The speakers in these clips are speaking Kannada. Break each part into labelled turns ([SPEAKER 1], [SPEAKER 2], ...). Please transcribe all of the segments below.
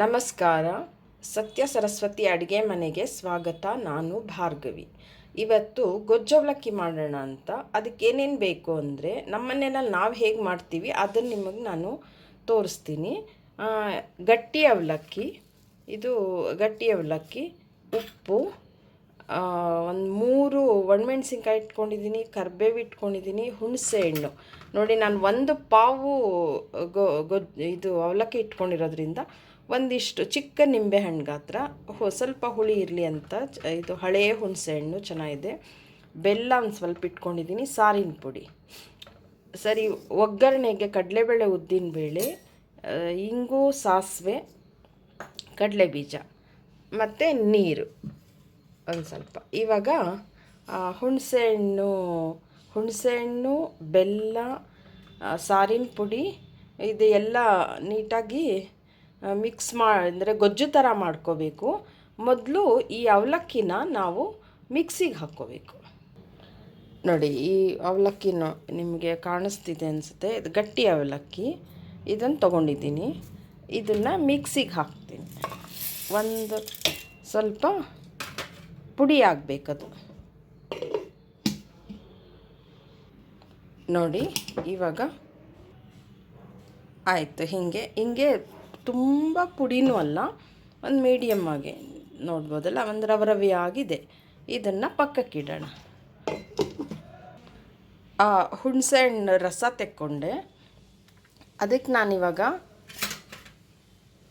[SPEAKER 1] ನಮಸ್ಕಾರ. ಸತ್ಯ ಸರಸ್ವತಿ ಅಡುಗೆ ಮನೆಗೆ ಸ್ವಾಗತ. ನಾನು ಭಾರ್ಗವಿ. ಇವತ್ತು ಗೊಜ್ಜವಲಕ್ಕಿ ಮಾಡೋಣ ಅಂತ. ಅದಕ್ಕೆ ಏನೇನು ಬೇಕು ಅಂದರೆ ನಮ್ಮ ನಾವು ಹೇಗೆ ಮಾಡ್ತೀವಿ ಅದನ್ನು ನಿಮಗೆ ನಾನು ತೋರಿಸ್ತೀನಿ. ಗಟ್ಟಿ ಅವಲಕ್ಕಿ. ಇದು ಗಟ್ಟಿ ಅವಲಕ್ಕಿ, ಉಪ್ಪು ಒಂದು ಮೂರು ಒಣಮೆಣ್ಸಿನ್ಕಾಯಿ ಇಟ್ಕೊಂಡಿದ್ದೀನಿ ಕರ್ಬೇವು ಇಟ್ಕೊಂಡಿದ್ದೀನಿ ಹುಣಸೆ ಹಣ್ಣು. ನೋಡಿ, ನಾನು ಒಂದು ಪಾವು ಗೊ ಇದು ಅವಲಕ್ಕಿ ಇಟ್ಕೊಂಡಿರೋದ್ರಿಂದ ಒಂದಿಷ್ಟು ಚಿಕ್ಕ ನಿಂಬೆಹಣ್ಣು ಗಾತ್ರ. ಹೊ, ಸ್ವಲ್ಪ ಹುಳಿ ಇರಲಿ ಅಂತ. ಇದು ಹಳೆಯ ಹುಣಸೆ ಹಣ್ಣು, ಚೆನ್ನಾಗಿದೆ. ಬೆಲ್ಲ ಒಂದು ಸ್ವಲ್ಪ ಇಟ್ಕೊಂಡಿದ್ದೀನಿ ಸಾರಿನ ಪುಡಿ. ಸರಿ, ಒಗ್ಗರಣೆಗೆ ಕಡಲೆಬೇಳೆ ಉದ್ದಿನಬೇಳೆ ಬೇಳೆ ಇಂಗು, ಸಾಸಿವೆ ಕಡಲೆ ಬೀಜ ಮತ್ತು ನೀರು ಒಂದು ಸ್ವಲ್ಪ. ಇವಾಗ ಹುಣಸೆಹಣ್ಣು ಹುಣಸೆಹಣ್ಣು ಬೆಲ್ಲ ಸಾರಿನ ಪುಡಿ, ಇದು ಎಲ್ಲ ನೀಟಾಗಿ ಮಿಕ್ಸ್ ಮಾ ಅಂದರೆ ಗೊಜ್ಜು ಥರ ಮಾಡ್ಕೋಬೇಕು. ಮೊದಲು ಈ ಅವಲಕ್ಕಿನ ನಾವು ಮಿಕ್ಸಿಗೆ ಹಾಕ್ಕೋಬೇಕು. ನೋಡಿ, ಈ ಅವಲಕ್ಕಿನ ನಿಮಗೆ ಕಾಣಿಸ್ತಿದೆ ಅನಿಸುತ್ತೆ. ಇದು ಗಟ್ಟಿ ಅವಲಕ್ಕಿ. ಇದನ್ನು ತೊಗೊಂಡಿದ್ದೀನಿ. ಇದನ್ನು ಮಿಕ್ಸಿಗೆ ಹಾಕ್ತೀನಿ. ಒಂದು ಸ್ವಲ್ಪ ಪುಡಿ ಆಗಬೇಕದು. ನೋಡಿ, ಇವಾಗ ಆಯಿತು. ಹೀಗೆ, ಹಿಂಗೆ ತುಂಬ ಪುಡಿನೂ ಅಲ್ಲ, ಒಂದು ಮೀಡಿಯಮ್ ಆಗಿ ನೋಡ್ಬೋದಲ್ಲ, ಒಂದು ರವರವಿ ಆಗಿದೆ. ಇದನ್ನು ಪಕ್ಕಕ್ಕಿಡೋಣ ಹುಣಸೆ ಹಣ್ಣು ರಸ ತೆಕ್ಕೊಂಡೆ. ಅದಕ್ಕೆ ನಾನಿವಾಗ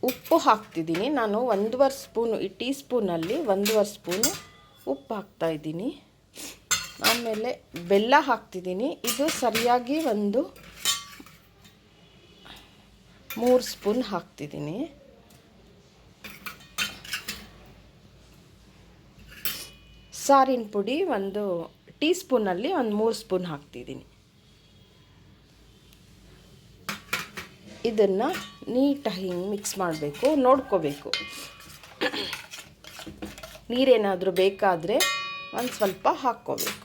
[SPEAKER 1] ಉಪ್ಪು ಹಾಕ್ತಿದ್ದೀನಿ. ನಾನು ಒಂದೂವರೆ ಸ್ಪೂನು, ಈ ಟೀ ಸ್ಪೂನಲ್ಲಿ ಒಂದೂವರೆ ಸ್ಪೂನು ಉಪ್ಪು ಹಾಕ್ತಾಯಿದ್ದೀನಿ ಆಮೇಲೆ ಬೆಲ್ಲ ಹಾಕ್ತಿದ್ದೀನಿ. ಇದು ಸರಿಯಾಗಿ ಒಂದು ಮೂರು ಸ್ಪೂನ್ ಹಾಕ್ತಿದ್ದೀನಿ. ಸಾರಿನ ಪುಡಿ ಒಂದು ಟೀ ಸ್ಪೂನಲ್ಲಿ ಒಂದು ಮೂರು ಸ್ಪೂನ್ ಹಾಕ್ತಿದ್ದೀನಿ. ಇದನ್ನು ನೀಟಾಗಿ ಹಿಂಗೆ ಮಿಕ್ಸ್ ಮಾಡಬೇಕು, ನೋಡ್ಕೋಬೇಕು. ನೀರೇನಾದರೂ ಬೇಕಾದರೆ ಒಂದು ಸ್ವಲ್ಪ ಹಾಕ್ಕೋಬೇಕು.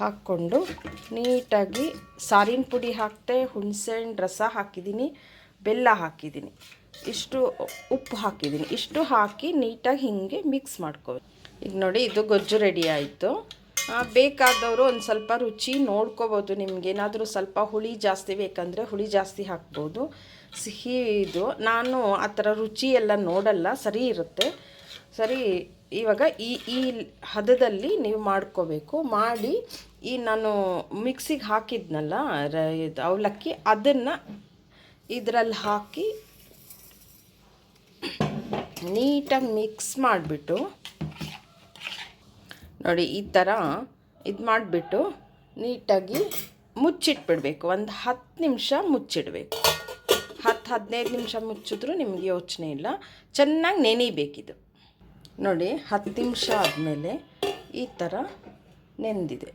[SPEAKER 1] ಹಾಕ್ಕೊಂಡು ನೀಟಾಗಿ ಸಾರಿನ ಪುಡಿ ಹಾಕ್ತೆ, ಹುಣಸೆಹಣ್ಣು ರಸ ಹಾಕಿದ್ದೀನಿ, ಬೆಲ್ಲ ಹಾಕಿದ್ದೀನಿ. ಇಷ್ಟು ಉಪ್ಪು ಹಾಕಿದ್ದೀನಿ. ಇಷ್ಟು ಹಾಕಿ ನೀಟಾಗಿ ಹಿಂಗೆ ಮಿಕ್ಸ್ ಮಾಡ್ಕೋ ಈಗ ನೋಡಿ, ಇದು ಗೊಜ್ಜು ರೆಡಿ ಆಯಿತು. ಬೇಕಾದವರು ಒಂದು ಸ್ವಲ್ಪ ರುಚಿ ನೋಡ್ಕೋಬೋದು ನಿಮಗೇನಾದರೂ ಸ್ವಲ್ಪ ಹುಳಿ ಜಾಸ್ತಿ ಬೇಕಂದರೆ ಹುಳಿ ಜಾಸ್ತಿ ಹಾಕ್ಬೋದು. ಸಿಹಿ ಇದು. ನಾನು ಆ ಥರ ರುಚಿ ಎಲ್ಲ ನೋಡಲ್ಲ. ಸರಿ ಇರುತ್ತೆ. ಸರಿ ಇವಾಗ ಈ ಈ ಹದದಲ್ಲಿ ನೀವು ಮಾಡ್ಕೋಬೇಕು. ಮಾಡಿ ಈ ನಾನು ಮಿಕ್ಸಿಗೆ ಹಾಕಿದ್ನಲ್ಲ ಇದು ಅವಲಕ್ಕಿ, ಅದನ್ನು ಇದರಲ್ಲಿ ಹಾಕಿ ನೀಟಾಗಿ ಮಿಕ್ಸ್ ಮಾಡಿಬಿಟ್ಟು, ನೋಡಿ ಈ ಥರ ಇದು ಮಾಡಿಬಿಟ್ಟು ನೀಟಾಗಿ ಮುಚ್ಚಿಟ್ಬಿಡ್ಬೇಕು. ಒಂದು ಹತ್ತು ನಿಮಿಷ ಮುಚ್ಚಿಡಬೇಕು. ಹತ್ತು, ಹದಿನೈದು ನಿಮಿಷ ಮುಚ್ಚಿದ್ರೂ ನಿಮಗೆ ಯೋಚನೆ ಇಲ್ಲ. ಚೆನ್ನಾಗಿ ನೆನಿಬೇಕಿದು. ನೋಡಿ, ಹತ್ತು ನಿಮಿಷ ಆದಮೇಲೆ ಈ ಥರ ನೆಂದಿದೆ.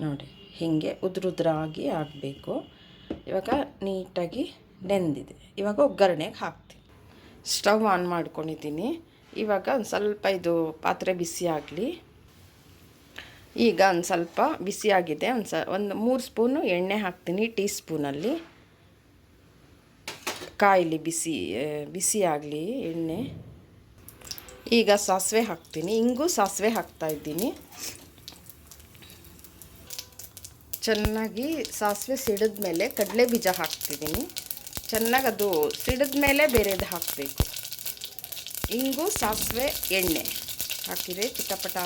[SPEAKER 1] ನೋಡಿ, ಹೀಗೆ ಉದುರುದ್ರಾಗಿ ಆಗಬೇಕು. ಇವಾಗ ನೀಟಾಗಿ ನೆಂದಿದೆ. ಇವಾಗ ಒಗ್ಗರಣೆಗೆ ಹಾಕ್ತೀನಿ. ಸ್ಟವ್ ಆನ್ ಮಾಡ್ಕೊಂಡಿದ್ದೀನಿ. ಇವಾಗ ಒಂದು ಸ್ವಲ್ಪ ಇದು ಪಾತ್ರೆ ಬಿಸಿ ಆಗಲಿ. ಈಗ ಒಂದು ಸ್ವಲ್ಪ ಬಿಸಿಯಾಗಿದೆ ಒಂದು ಸ, ಒಂದು ಮೂರು ಸ್ಪೂನು ಎಣ್ಣೆ ಹಾಕ್ತೀನಿ, ಟೀ ಸ್ಪೂನಲ್ಲಿ. ಕಾಯಿಲಿ ಬಿಸಿ ಬಿಸಿಯಾಗಲಿ ಎಣ್ಣೆ. ಈಗ ಸಾಸಿವೆ ಹಾಕ್ತೀನಿ. ಹಿಂಗೂ ಸಾಸಿವೆ ಹಾಕ್ತಾ ಇದ್ದೀನಿ. ಚೆನ್ನಾಗಿ ಸಾಸಿವೆ ಸಿಡಿದ ಮೇಲೆ ಕಡಲೆ ಬೀಜ ಹಾಕ್ತಿದ್ದೀನಿ. ಚೆನ್ನಾಗಿ ಅದು ಸಿಡಿದ ಮೇಲೆ ಬೇರೆದು ಹಾಕಬೇಕು. ಹಿಂಗು ಸಾಸಿವೆ, ಎಣ್ಣೆ ಹಾಕಿದೆ, ಚಿಕ್ಕಪಟ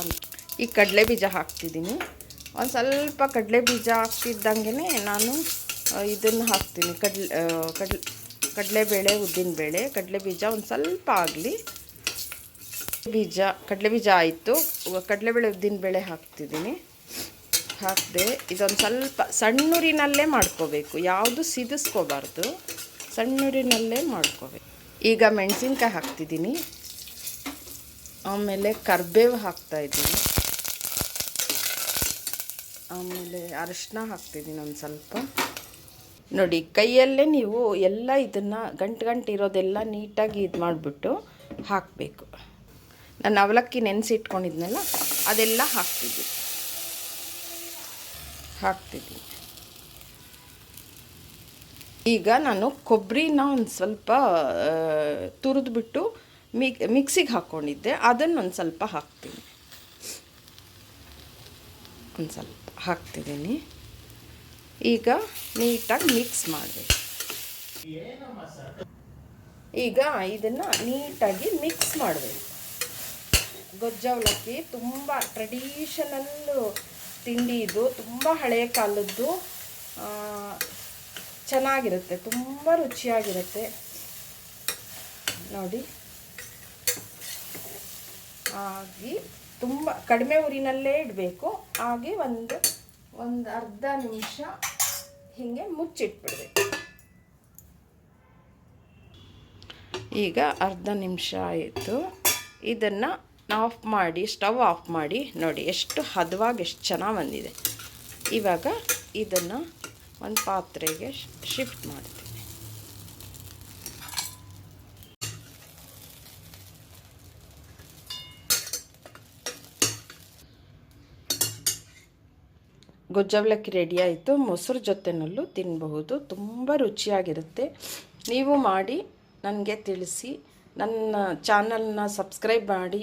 [SPEAKER 1] ಈ ಕಡಲೆ ಬೀಜ ಹಾಕ್ತಿದ್ದೀನಿ. ಒಂದು ಸ್ವಲ್ಪ ಕಡಲೆ ಬೀಜ ಹಾಕ್ತಿದ್ದಂಗೆ ನಾನು ಇದನ್ನು ಹಾಕ್ತೀನಿ. ಕಡ್ಲೆ ಕಡ್ಲೆ, ಕಡಲೆಬೇಳೆ, ಉದ್ದಿನಬೇಳೆ ಕಡಲೆ ಬೀಜ ಒಂದು ಸ್ವಲ್ಪ ಆಗಲಿ. ಬೀಜ, ಕಡಲೆ ಬೀಜ ಆಯಿತು. ಕಡಲೆಬೇಳೆ ಉದ್ದಿನಬೇಳೆ ಹಾಕ್ತಿದ್ದೀನಿ. ಹಾಕಿದೆ, ಇದೊಂದು ಸ್ವಲ್ಪ ಸಣ್ಣೂರಿನಲ್ಲೇ ಮಾಡ್ಕೋಬೇಕು. ಯಾವುದು ಸಿದಿಸ್ಕೋಬಾರ್ದು, ಸಣ್ಣೂರಿನಲ್ಲೇ ಮಾಡ್ಕೋಬೇಕು. ಈಗ ಮೆಣಸಿನ್ಕಾಯಿ ಹಾಕ್ತಿದ್ದೀನಿ. ಆಮೇಲೆ ಕರ್ಬೇವು ಹಾಕ್ತಾಯಿದ್ದೀನಿ ಆಮೇಲೆ ಅರಶಿನ ಹಾಕ್ತಿದ್ದೀನಿ ಒಂದು ಸ್ವಲ್ಪ. ನೋಡಿ, ಕೈಯಲ್ಲೇ ನೀವು ಎಲ್ಲ ಇದನ್ನು ಗಂಟು ಗಂಟು ಇರೋದೆಲ್ಲ ನೀಟಾಗಿ ಇದು ಮಾಡಿಬಿಟ್ಟು ಹಾಕಬೇಕು. ನಾನು ಅವಲಕ್ಕಿ ನೆನೆಸಿಟ್ಕೊಂಡಿದ್ನಲ್ಲ, ಅದೆಲ್ಲ ಹಾಕ್ತಿದ್ದೀನಿ ಹಾಕ್ತಿದ್ದೀನಿ ಈಗ ನಾನು ಕೊಬ್ಬರಿನ ಒಂದು ಸ್ವಲ್ಪ ತುರಿದ್ಬಿಟ್ಟು ಮಿಕ್, ಮಿಕ್ಸಿಗೆ ಹಾಕ್ಕೊಂಡಿದ್ದೆ ಅದನ್ನು ಒಂದು ಸ್ವಲ್ಪ ಹಾಕ್ತೀನಿ. ಒಂದು ಸ್ವಲ್ಪ ಹಾಕ್ತಿದ್ದೀನಿ. ಈಗ ನೀಟಾಗಿ ಮಿಕ್ಸ್ ಮಾಡಬೇಕು. ಈಗ ಇದನ್ನು ನೀಟಾಗಿ ಮಿಕ್ಸ್ ಮಾಡಬೇಕು. ಗೊಜ್ಜ ಅವಲಕ್ಕಿ ತುಂಬ ಟ್ರೆಡಿಷನಲ್ ತಿಂಡಿ ಇದು. ತುಂಬ ಹಳೆಯ ಕಾಲದ್ದು ಚೆನ್ನಾಗಿರುತ್ತೆ, ತುಂಬ ರುಚಿಯಾಗಿರುತ್ತೆ. ನೋಡಿ. ಹಾಗೆ ತುಂಬ ಕಡಿಮೆ ಊರಿನಲ್ಲೇ ಇಡಬೇಕು. ಹಾಗೆ ಒಂದು ಒಂದು ಅರ್ಧ ನಿಮಿಷ ಹೀಗೆ ಮುಚ್ಚಿಟ್ಬಿಡ್ಬೇಕು. ಈಗ ಅರ್ಧ ನಿಮಿಷ ಆಯಿತು. ಇದನ್ನು ಆಫ್ ಮಾಡಿ ಸ್ಟವ್ ಆಫ್ ಮಾಡಿ, ನೋಡಿ ಎಷ್ಟು ಹದವಾಗಿ ಎಷ್ಟು ಚೆನ್ನಾಗಿ ಬಂದಿದೆ. ಇವಾಗ ಇದನ್ನು ಒಂದು ಪಾತ್ರೆಗೆ ಶಿಫ್ಟ್ ಮಾಡ್ತೀನಿ. ಗೊಜ್ಜವಲಕ್ಕಿ ರೆಡಿ ಆಯಿತು. ಮೊಸರು ಜೊತೆನಲ್ಲೂ ತಿನ್ನಬಹುದು ತುಂಬ ರುಚಿಯಾಗಿರುತ್ತೆ. ನೀವು ಮಾಡಿ, ನನಗೆ ತಿಳಿಸಿ. ನನ್ನ ಚಾನಲ್ನ ಸಬ್ಸ್ಕ್ರೈಬ್ ಮಾಡಿ.